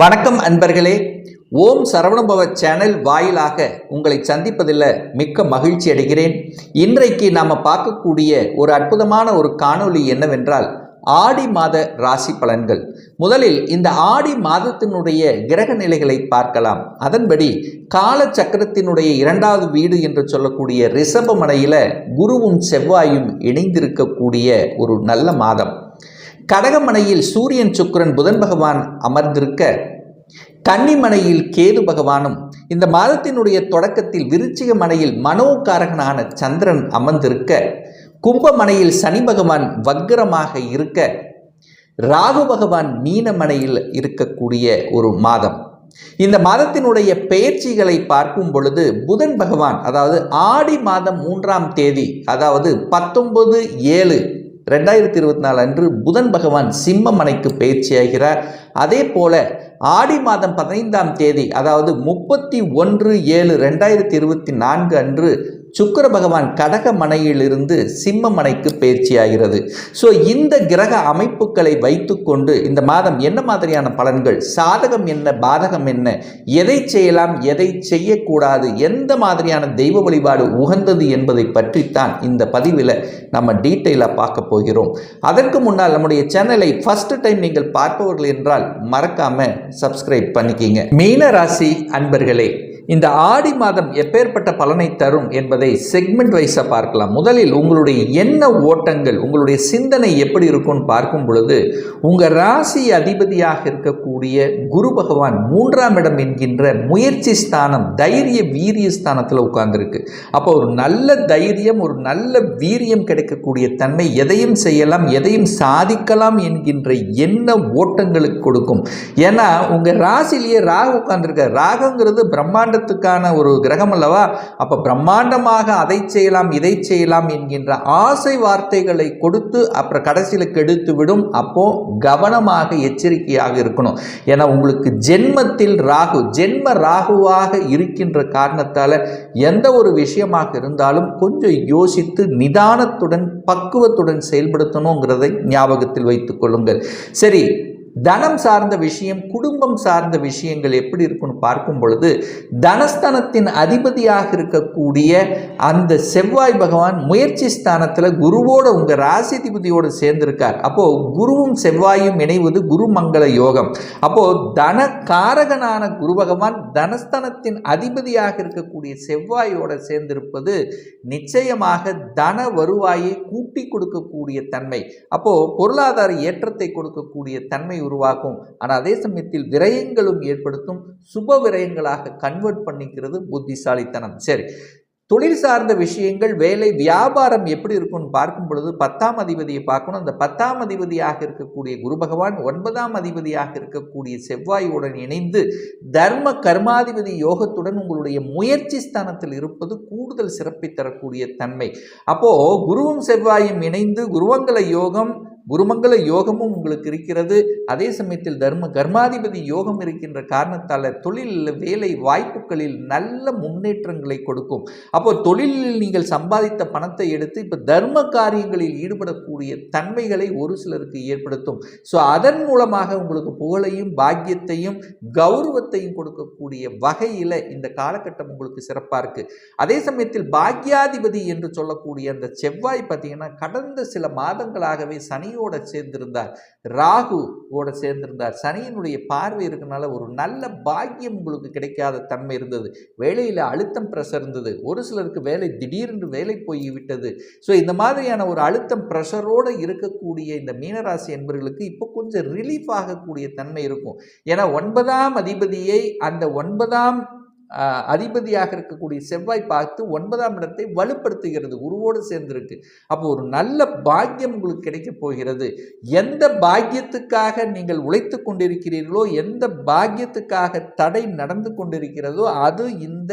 வணக்கம் அன்பர்களே. ஓம் சரவணபவ சேனல் வாயிலாக உங்களை சந்திப்பதில் மிக்க மகிழ்ச்சி அடைகிறேன். இன்றைக்கு நாம் பார்க்கக்கூடிய ஒரு அற்புதமான ஒரு காணொளி என்னவென்றால் ஆடி மாத ராசி பலன்கள். முதலில் இந்த ஆடி மாதத்தினுடைய கிரக நிலைகளை பார்க்கலாம். அதன்படி கால சக்கரத்தினுடைய இரண்டாவது வீடு என்று சொல்லக்கூடிய ரிஷபமனையில் குருவும் செவ்வாயும் இணைந்திருக்கக்கூடிய ஒரு நல்ல மாதம். கடகமனையில் சூரியன் சுக்கிரன் புதன் பகவான் அமர்ந்திருக்க கன்னிமனையில் கேது பகவானும் இந்த மாதத்தினுடைய தொடக்கத்தில் விருச்சிக மனையில் மனோகாரகனான சந்திரன் அமர்ந்திருக்க கும்பமனையில் சனி பகவான் வக்ரமாக இருக்க ராகு பகவான் மீனமனையில் இருக்கக்கூடிய ஒரு மாதம். இந்த மாதத்தினுடைய பெயர்ச்சிகளை பார்க்கும் பொழுது புதன் பகவான் அதாவது ஆடி மாதம் மூன்றாம் தேதி அதாவது பத்தொன்பது ஏழு ரெண்டாயிரத்தி இருபத்தி நாலு அன்று புதன் பகவான் சிம்மமனைக்கு பயிற்சியாகிறார் அதே போல ஆடி மாதம் பதினைந்தாம் தேதி அதாவது முப்பத்தி ஒன்று ஏழு ரெண்டாயிரத்தி இருபத்தி நான்கு அன்று சுக்கர பகவான் கடக மனையிலிருந்து சிம்ம மனைக்கு பயிற்சியாகிறது ஸோ இந்த கிரக அமைப்புகளை வைத்துக்கொண்டு இந்த மாதம் என்ன மாதிரியான பலன்கள்? சாதகம் என்ன? பாதகம் என்ன? எதை செய்யலாம்? எதை செய்யக்கூடாது? எந்த மாதிரியான தெய்வ வழிபாடு உகந்தது என்பதை பற்றித்தான் இந்த பதிவில் நம்ம டீட்டெயிலாக பார்க்க போகிறோம். அதற்கு முன்னால் நம்முடைய சேனலை ஃபர்ஸ்ட் டைம் நீங்கள் பார்ப்பவர்கள் என்றால் மறக்காமல் சப்ஸ்கிரைப் பண்ணிக்கிங்க. மீன ராசி அன்பர்களே இந்த ஆடி மாதம் எப்பேற்பட்ட பலனை தரும் என்பதை செக்மெண்ட் வைஸாக பார்க்கலாம். முதலில் உங்களுடைய எண்ண ஓட்டங்கள் உங்களுடைய சிந்தனை எப்படி இருக்கும்னு பார்க்கும் பொழுது உங்கள் ராசி அதிபதியாக இருக்கக்கூடிய குரு பகவான் மூன்றாம் இடம் என்கின்ற முயற்சி ஸ்தானம் தைரிய வீரிய ஸ்தானத்தில் உட்கார்ந்துருக்கு. அப்போ ஒரு நல்ல தைரியம் ஒரு நல்ல வீரியம் கிடைக்கக்கூடிய தன்மை எதையும் செய்யலாம் எதையும் சாதிக்கலாம் என்கின்ற எண்ண ஓட்டங்களுக்கு கொடுக்கும். ஏன்னா உங்கள் ராசிலேயே ராகு உட்கார்ந்துருக்க ராகுங்கிறது பிரம்மாண்ட பிரம்மாண்டத்துக்கான ஒரு கிரகம் அல்லவா? அப்போ பிரம்மாண்டமாக அதை செய்யலாம் இதை செய்யலாம் என்கின்ற ஆசை வார்த்தைகளை கொடுத்து அப்புறம் கடைசியில் கெடுத்து விடும். அப்போ கவனமாக எச்சரிக்கையாக இருக்கணும். ஏன்னா உங்களுக்கு ஜென்மத்தில் ராகு ஜென்ம ராகுவாக இருக்கின்ற காரணத்தால் எந்த ஒரு விஷயமாக இருந்தாலும் கொஞ்சம் யோசித்து நிதானத்துடன் பக்குவத்துடன் செயல்படுத்தணுங்கிறதை ஞாபகத்தில் வைத்துக் கொள்ளுங்கள். சரி தனம் சார்ந்த விஷயம் குடும்பம் சார்ந்த விஷயங்கள் எப்படி இருக்குன்னு பார்க்கும் பொழுது தனஸ்தனத்தின் அதிபதியாக இருக்கக்கூடிய அந்த செவ்வாய் பகவான் முயற்சி ஸ்தானத்தில் குருவோட உங்கள் ராசிதிபதியோடு சேர்ந்திருக்கார். அப்போது குருவும் செவ்வாயும் இணைவது குருமங்கள யோகம். அப்போது தன காரகனான குரு பகவான் தனஸ்தனத்தின் அதிபதியாக இருக்கக்கூடிய செவ்வாயோட சேர்ந்திருப்பது நிச்சயமாக தன வருவாயை கூட்டி கொடுக்கக்கூடிய தன்மை. அப்போது பொருளாதார ஏற்றத்தை கொடுக்கக்கூடிய தன்மை உருவாக்கும். ஆனால் அதே சமயத்தில் விரயங்களும் ஏற்படுத்தும். சுப விரயங்களாக கன்வெர்ட் பண்ணிக்கிறது புத்திசாலித்தனம். சரி தொழில் சார்ந்த விஷயங்கள் வேலை வியாபாரம் எப்படி இருக்கும்னு பார்க்கும் பொழுது பத்தாம் அதிபதியை பார்க்கணும். அந்த பத்தாம் அதிபதியாக இருக்கக்கூடிய குரு பகவான் ஒன்பதாம் அதிபதியாக இருக்கக்கூடிய செவ்வாயுடன் இணைந்து தர்ம கர்மாதிபதி யோகத்துடன் உங்களுடைய முயற்சி ஸ்தானத்தில் இருப்பது கூடுதல் சிறப்பை தரக்கூடிய தன்மை. அப்போ குருவும் செவ்வாயும் இணைந்து குருவங்கல யோகம் குருமங்கள யோகமும் உங்களுக்கு இருக்கிறது. அதே சமயத்தில் தர்ம கர்மாதிபதி யோகம் இருக்கின்ற காரணத்தால் தொழிலில் வேலை வாய்ப்புகளில் நல்ல முன்னேற்றங்களை கொடுக்கும். அப்போ தொழிலில் நீங்கள் சம்பாதித்த பணத்தை எடுத்து இப்போ தர்ம காரியங்களில் ஈடுபடக்கூடிய தன்மைகளை ஒரு சிலருக்கு ஏற்படுத்தும். ஸோ அதன் மூலமாக உங்களுக்கு புகழையும் பாக்கியத்தையும் கௌரவத்தையும் கொடுக்கக்கூடிய வகையில் இந்த காலகட்டம் உங்களுக்கு சிறப்பாக இருக்குது அதே சமயத்தில் பாக்யாதிபதி என்று சொல்லக்கூடிய அந்த செவ்வாய் பார்த்தீங்கன்னா கடந்த சில மாதங்களாகவே சனி சனியோட சேர்ந்திருந்தார். ராகு ஓட சேர்ந்திருந்தார். சனியினுடைய பார்வை இருக்கனால ஒரு நல்ல பாக்கியம் உங்களுக்கு கிடைக்காத தன்மை இருந்தது. வேலையில் அழுத்தம் ப்ரெஷர் இருந்தது. ஒரு சிலருக்கு வேலை திடீரென்று வேலை போய் விட்டது. ஸோ இந்த மாதிரியான ஒரு அழுத்தம் ப்ரெஷரோடு இருக்கக்கூடிய இந்த மீனராசி என்பவர்களுக்கு இப்போ கொஞ்சம் ரிலீஃப் ஆகக்கூடிய தன்மை இருக்கும். ஏன்னா ஒன்பதாம் அதிபதியை அந்த ஒன்பதாம் அதிபதியாக இருக்கக்கூடிய செவ்வாய் பார்த்து ஒன்பதாம் இடத்தை வலுப்படுத்துகிறது உருவோடு சேர்ந்திருக்கு. அப்போ ஒரு நல்ல பாக்கியம் உங்களுக்கு கிடைக்க போகிறது. எந்த பாக்கியத்துக்காக நீங்கள் உழைத்து கொண்டிருக்கிறீர்களோ எந்த பாக்கியத்துக்காக தடை நடந்து கொண்டிருக்கிறதோ அது இந்த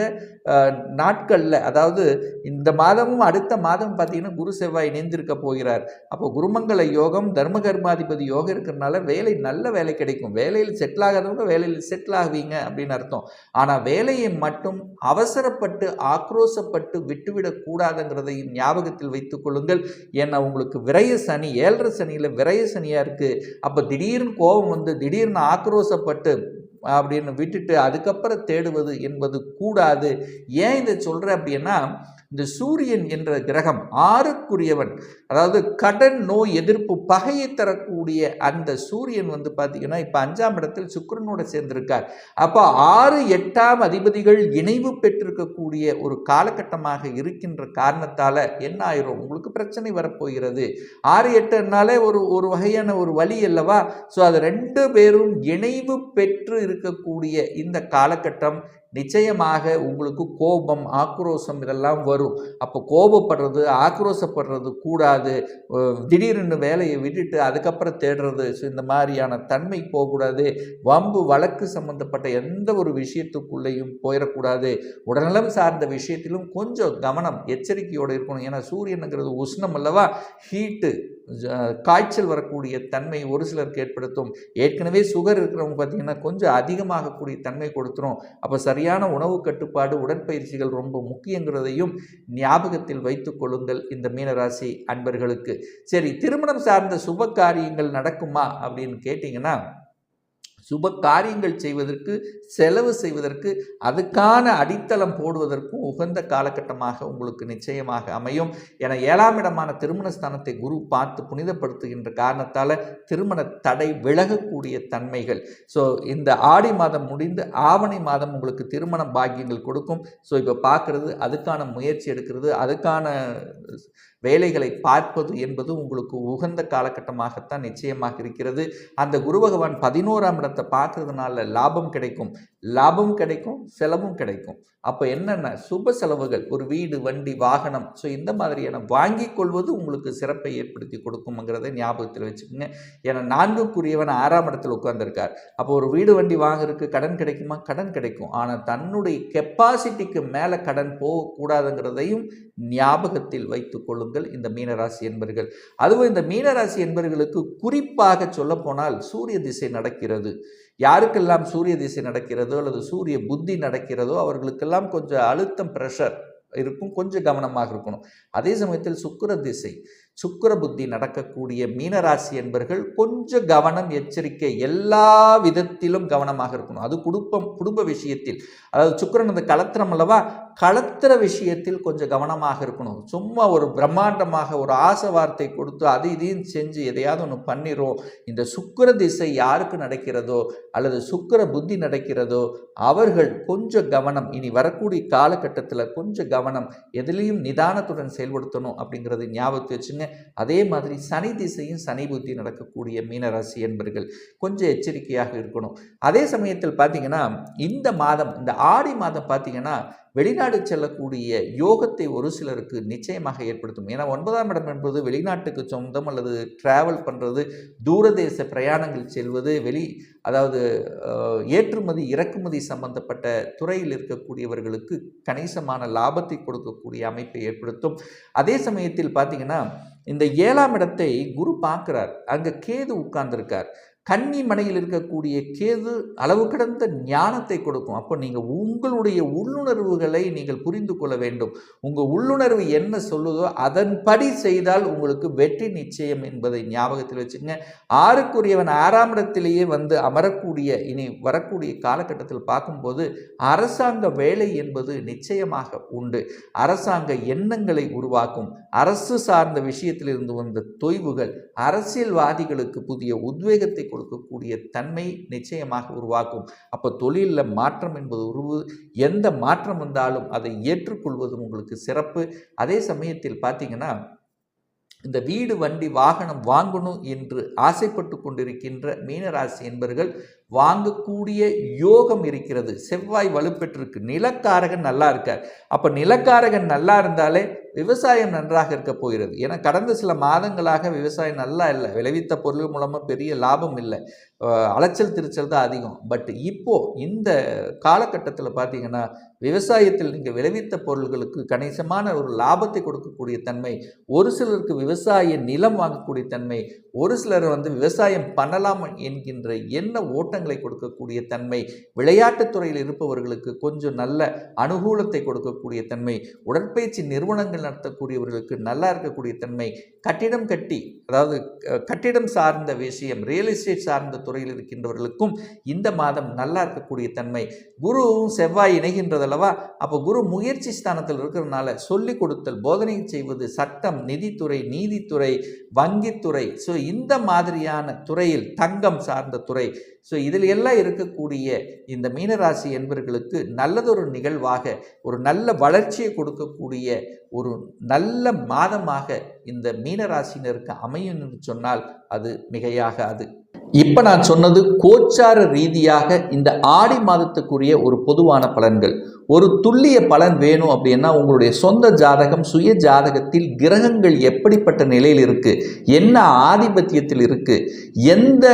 நாட்களில் அதாவது இந்த மாதமும் அடுத்த மாதம் பார்த்தீங்கன்னா குரு செவ்வாய் இணைந்திருக்க போகிறார். அப்போ குருமங்கல யோகம் தர்ம கர்மாதிபதி யோகம் இருக்கிறனால வேலை நல்ல வேலை கிடைக்கும். வேலையில் செட்டில் ஆகாதவங்க வேலையில் செட்டில் ஆகுவீங்க அப்படின்னு அர்த்தம். ஆனால் வேலையை மட்டும் அவசரப்பட்டு ஆக்ரோசப்பட்டு விட்டுவிடக் கூடாதுங்கிறதையும் ஞாபகத்தில் வைத்துக் கொள்ளுங்கள். ஏன்னா உங்களுக்கு விரைய சனி ஏழரை சனியில் விரைய சனியாக இருக்குது அப்போ திடீர்னு கோபம் வந்து திடீர்னு ஆக்ரோசப்பட்டு அப்படின்னு விட்டுட்டு அதுக்கப்புறம் தேடுவது என்பது கூடாது. ஏன் இதை சொல்கிறேன் அப்படின்னா இந்த சூரியன் என்ற கிரகம் ஆறுக்குரியவன். அதாவது கடன் நோய் எதிர்ப்பு பகையை தரக்கூடிய அந்த சூரியன் வந்து பார்த்தீங்கன்னா இப்போ அஞ்சாம் இடத்தில் சுக்கரனோட சேர்ந்திருக்கார். அப்போ ஆறு எட்டாம் அதிபதிகள் இணைவு பெற்றிருக்கக்கூடிய ஒரு காலகட்டமாக இருக்கின்ற காரணத்தால் என்ன ஆயிரும்? உங்களுக்கு பிரச்சனை வரப்போகிறது. ஆறு எட்டுனாலே ஒரு ஒரு வகையான ஒரு வழி அல்லவா? ஸோ அது ரெண்டு பேரும் இணைவு பெற்று இருக்கக்கூடிய இந்த காலகட்டம் நிச்சயமாக உங்களுக்கு கோபம் ஆக்ரோஷம் இதெல்லாம் வரும். அப்போ கோபப்படுறது ஆக்ரோஷப்படுறது கூடாது. திடீர்னு வேலையை விட்டுட்டு அதுக்கப்புறம் தேடுறது. ஸோ இந்த மாதிரியான தன்மை போகக்கூடாது. வம்பு வழக்கு சம்மந்தப்பட்ட எந்த ஒரு விஷயத்துக்குள்ளேயும் போயிடக்கூடாது. உடல்நலம் சார்ந்த விஷயத்திலும் கொஞ்சம் கவனம் எச்சரிக்கையோடு இருக்கணும். ஏன்னா சூரியனுங்கிறது உஷ்ணம் அல்லவா? ஹீட்டு காய்ச்சல் வரக்கூடிய தன்மை ஒரு சிலருக்கு ஏற்படுத்தும். ஏற்கனவே சுகர் இருக்கிறவங்க பார்த்தீங்கன்னா கொஞ்சம் அதிகமாகக்கூடிய தன்மை கொடுத்துரும். அப்போ சரியான உணவு கட்டுப்பாடு உடற்பயிற்சிகள் ரொம்ப முக்கியங்கிறதையும் ஞாபகத்தில் வைத்து கொள்ளுங்கள் இந்த மீனராசி அன்பர்களுக்கு. சரி திருமணம் சார்ந்த சுப காரியங்கள் நடக்குமா அப்படின்னு கேட்டிங்கன்னா சுப காரியங்கள் செய்வதற்கு செலவு செய்வதற்கு அதுக்கான அடித்தளம் போடுவதற்கும் உகந்த காலகட்டமாக உங்களுக்கு நிச்சயமாக அமையும். என ஏழாம் இடமான திருமண ஸ்தானத்தை குரு பார்த்து புனிதப்படுத்துகின்ற காரணத்தால் திருமண தடை விலகக்கூடிய தன்மைகள். ஸோ இந்த ஆடி மாதம் முடிந்து ஆவணி மாதம் உங்களுக்கு திருமணம் பாக்கியங்கள் கொடுக்கும். ஸோ இப்போ பார்க்குறது அதுக்கான முயற்சி எடுக்கிறது அதுக்கான வேலைகளை பார்ப்பது என்பது உங்களுக்கு உகந்த காலகட்டமாகத்தான் நிச்சயமாக இருக்கிறது. அந்த குரு பகவான் பதினோராம் இடத்தை பார்க்கறதுனால லாபம் கிடைக்கும். லாபம் கிடைக்கும் செலவும் கிடைக்கும். அப்போ என்னென்ன? சுப செலவுகள். ஒரு வீடு வண்டி வாகனம். ஸோ இந்த மாதிரியான வாங்கி கொள்வது உங்களுக்கு சிறப்பை ஏற்படுத்தி கொடுக்குங்கிறத ஞாபகத்தில் வச்சுக்கோங்க. ஏன்னா நான்குக்குரியவன் ஆறாம் இடத்தில் உட்கார்ந்துருக்கார். அப்போ ஒரு வீடு வண்டி வாங்குறதுக்கு கடன் கிடைக்குமா? கடன் கிடைக்கும். ஆனால் தன்னுடைய கெப்பாசிட்டிக்கு மேலே கடன் போகக்கூடாதுங்கிறதையும் ஞாபகத்தில் வைத்துக் கொள்ளுங்கள் இந்த மீனராசி என்பர்கள். அதுவும் இந்த மீனராசி என்பர்களுக்கு குறிப்பாக சொல்லப்போனால் சூரிய திசை நடக்கிறது. யாருக்கெல்லாம் சூரிய திசை நடக்கிறதோ அல்லது சூரிய புத்தி நடக்கிறதோ அவர்களுக்கெல்லாம் கொஞ்சம் அழுத்தம் ப்ரெஷர் இருக்கும் கொஞ்சம் கவனமாக இருக்கணும். அதே சமயத்தில் சுக்கிர திசை. சுக்கிர புத்தி நடக்கக்கூடிய மீனராசி என்பர்கள் கொஞ்சம் கவனம் எச்சரிக்கை எல்லா விதத்திலும் கவனமாக இருக்கணும். அது குடும்பம் குடும்ப விஷயத்தில். அதாவது சுக்கிரன் அந்த கலத்திரம் அல்லவா? கலத்திர விஷயத்தில் கொஞ்சம் கவனமாக இருக்கணும். சும்மா ஒரு பிரம்மாண்டமாக ஒரு ஆசை வார்த்தை கொடுத்து அது இதையும் செஞ்சு எதையாவது ஒன்று பண்ணிடும் இந்த சுக்கிர திசை யாருக்கு நடக்கிறதோ அல்லது சுக்கிர புத்தி நடக்கிறதோ அவர்கள் கொஞ்சம் கவனம் இனி வரக்கூடிய காலகட்டத்தில் கொஞ்சம் கவனம் எதுலேயும் நிதானத்துடன் செயல்படுத்தணும் அப்படிங்கிறது ஞாபகத்தை வச்சுங்க. அதே மாதிரி சனி திசையும் சனி புத்தி நடக்கக்கூடிய மீனராசி என்பர்கள் கொஞ்சம் எச்சரிக்கையாக இருக்கணும். அதே சமயத்தில் பார்த்தீங்கன்னா இந்த மாதம் இந்த ஆடி மாதம் பார்த்தீங்கன்னா வெளிநாடு செல்லக்கூடிய யோகத்தை ஒரு சிலருக்கு நிச்சயமாக ஏற்படுத்தும். ஏன்னா ஒன்பதாம் இடம் என்பது வெளிநாட்டுக்கு சொந்தம் அல்லது டிராவல் பண்ணுறது தூரதேச பிரயாணங்கள் செல்வது வெளி அதாவது ஏற்றுமதி இறக்குமதி சம்பந்தப்பட்ட துறையில் இருக்கக்கூடியவர்களுக்கு கணிசமான லாபத்தை கொடுக்கக்கூடிய அமைப்பை ஏற்படுத்தும். அதே சமயத்தில் பார்த்தீங்கன்னா இந்த ஏழாம் இடத்தை குரு பார்க்குறார். அங்கே கேது உட்கார்ந்துருக்கார். கன்னி மனையில் இருக்கக்கூடிய கேது அளவு கடந்த ஞானத்தை கொடுக்கும். அப்போ நீங்கள் உங்களுடைய உள்ளுணர்வுகளை நீங்கள் புரிந்து கொள்ள வேண்டும். உங்கள் உள்ளுணர்வு என்ன சொல்லுதோ அதன்படி செய்தால் உங்களுக்கு வெற்றி நிச்சயம் என்பதை ஞாபகத்தில் வச்சுங்க ஆறுக்குரியவன் ஆறாம் இடத்திலேயே வந்து அமரக்கூடிய இனி வரக்கூடிய காலகட்டத்தில் பார்க்கும்போது அரசாங்க வேலை என்பது நிச்சயமாக உண்டு. அரசாங்க எண்ணங்களை உருவாக்கும். அரசு சார்ந்த விஷயத்திலிருந்து வந்த தொய்வுகள் அரசியல்வாதிகளுக்கு புதிய உத்வேகத்தை கொடுக்கக்கூடிய தன்மை நிச்சயமாக உருவாக்கும். அப்போ தொழிலில் மாற்றம் என்பது உருவு. எந்த மாற்றம் வந்தாலும் அதை ஏற்றுக்கொள்வதும் உங்களுக்கு சிறப்பு. அதே சமயத்தில் பார்த்தீங்கன்னா இந்த வீடு வண்டி வாகனம் வாங்கணும் என்று ஆசைப்பட்டு கொண்டிருக்கின்ற மீனராசி என்பர்கள் வாங்கக்கூடிய யோகம் இருக்கிறது. செவ்வாய் வலுப்பெற்றிருக்கு. நிலக்காரகன் நல்லா இருக்கார். அப்போ நிலக்காரகன் நல்லா இருந்தாலே விவசாயம் நன்றாக இருக்க போகிறது. ஏன்னா கடந்த சில மாதங்களாக விவசாயம் நல்லா இல்லை. விளைவித்த பொருள் மூலமாக பெரிய லாபம் இல்லை. அலைச்சல் திருச்சல் தான் அதிகம். பட் இப்போது இந்த காலகட்டத்தில் பார்த்தீங்கன்னா விவசாயத்தில் நீங்கள் விளைவித்த பொருள்களுக்கு கணிசமான ஒரு லாபத்தை கொடுக்கக்கூடிய தன்மை ஒரு சிலருக்கு விவசாய நிலம் வாங்கக்கூடிய தன்மை ஒரு சிலர் வந்து விவசாயம் பண்ணலாம் என்கின்ற என்ன ஓட்டங்கள் முன்னேற்றங்களை கொடுக்கக்கூடிய தன்மை விளையாட்டுத் துறையில் இருப்பவர்களுக்கு கொஞ்சம் நல்ல அனுகூலத்தை கொடுக்கக்கூடிய தன்மை உடற்பயிற்சி நிறுவனங்கள் நடத்தக்கூடியவர்களுக்கு நல்லா இருக்கக்கூடிய தன்மை கட்டிடம் கட்டி அதாவது கட்டிடம் சார்ந்த விஷயம் ரியல் எஸ்டேட் சார்ந்த துறையில் இருக்கின்றவர்களுக்கும் இந்த மாதம் நல்லா இருக்கக்கூடிய தன்மை. குருவும் செவ்வாய் இணைகின்றதல்லவா அப்போ குரு முயற்சி ஸ்தானத்தில் இருக்கிறதுனால சொல்லிக் கொடுத்தல் போதனை செய்வது சட்டம் நிதித்துறை நீதித்துறை வங்கித்துறை. ஸோ இந்த மாதிரியான துறையில் தங்கம் சார்ந்த துறை. ஸோ இதில் எல்லாம் இருக்கக்கூடிய இந்த மீனராசி என்பர்களுக்கு நல்லதொரு நிகழ்வாக ஒரு நல்ல வளர்ச்சியை கொடுக்கக்கூடிய ஒரு நல்ல மாதமாக இந்த மீனராசினருக்கு அமையும் என்று சொன்னால் அது மிகையாகாது. இப்போ நான் சொன்னது கோச்சார ரீதியாக இந்த ஆடி மாதத்துக்குரிய ஒரு பொதுவான பலன்கள். ஒரு துல்லிய பலன் வேணும் அப்படின்னா உங்களுடைய சொந்த ஜாதகம் சுய ஜாதகத்தில் கிரகங்கள் எப்படிப்பட்ட நிலையில் இருக்குது என்ன ஆதிபத்தியத்தில் இருக்குது எந்த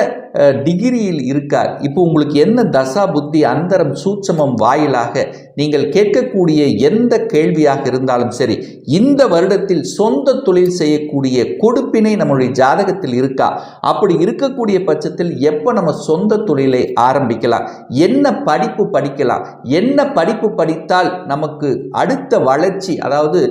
டிகிரியில் இருக்கார். இப்போ உங்களுக்கு என்ன தசா புத்தி அந்தரம் சூட்சமம் வாயிலாக நீங்கள் கேட்கக்கூடிய எந்த கேள்வியாக இருந்தாலும் சரி இந்த வருடத்தில் சொந்த தொழில் செய்யக்கூடிய கொடுப்பினை நம்முடைய ஜாதகத்தில் இருக்கா? அப்படி இருக்கக்கூடிய பட்சத்தில் எப்போ நம்ம சொந்த தொழிலை ஆரம்பிக்கலாம்? என்ன படிப்பு படிக்கலாம்? என்ன படிப்பு படித்தால் நமக்கு அடுத்த வளர்ச்சி அதாவது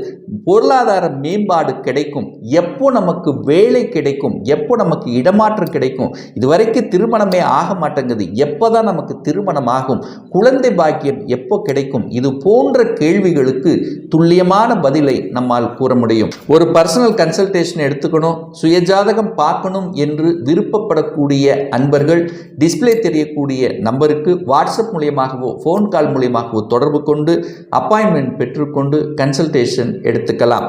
பொருளாதார மேம்பாடு கிடைக்கும்? எப்போ நமக்கு வேலை கிடைக்கும்? எப்போ நமக்கு இடமாற்றம் கிடைக்கும்? இதுவரை முறைக்கு திருமணமே ஆக மாட்டேங்குது. எப்போ தான் நமக்கு திருமணம் ஆகும் குழந்தை பாக்கியம் எப்போ கிடைக்கும்? இது போன்ற கேள்விகளுக்கு துல்லியமான பதிலை நம்மால் கூற முடியும். ஒரு பர்சனல் கன்சல்டேஷன் எடுத்துக்கணும் சுயஜாதகம் பார்க்கணும் என்று விருப்பப்படக்கூடிய அன்பர்கள் டிஸ்பிளே தெரியக்கூடிய நம்பருக்கு வாட்ஸ்அப் மூலியமாகவோ ஃபோன் கால் மூலியமாகவோ தொடர்பு கொண்டு அப்பாயின்மெண்ட் பெற்றுக்கொண்டு கன்சல்டேஷன் எடுத்துக்கலாம்.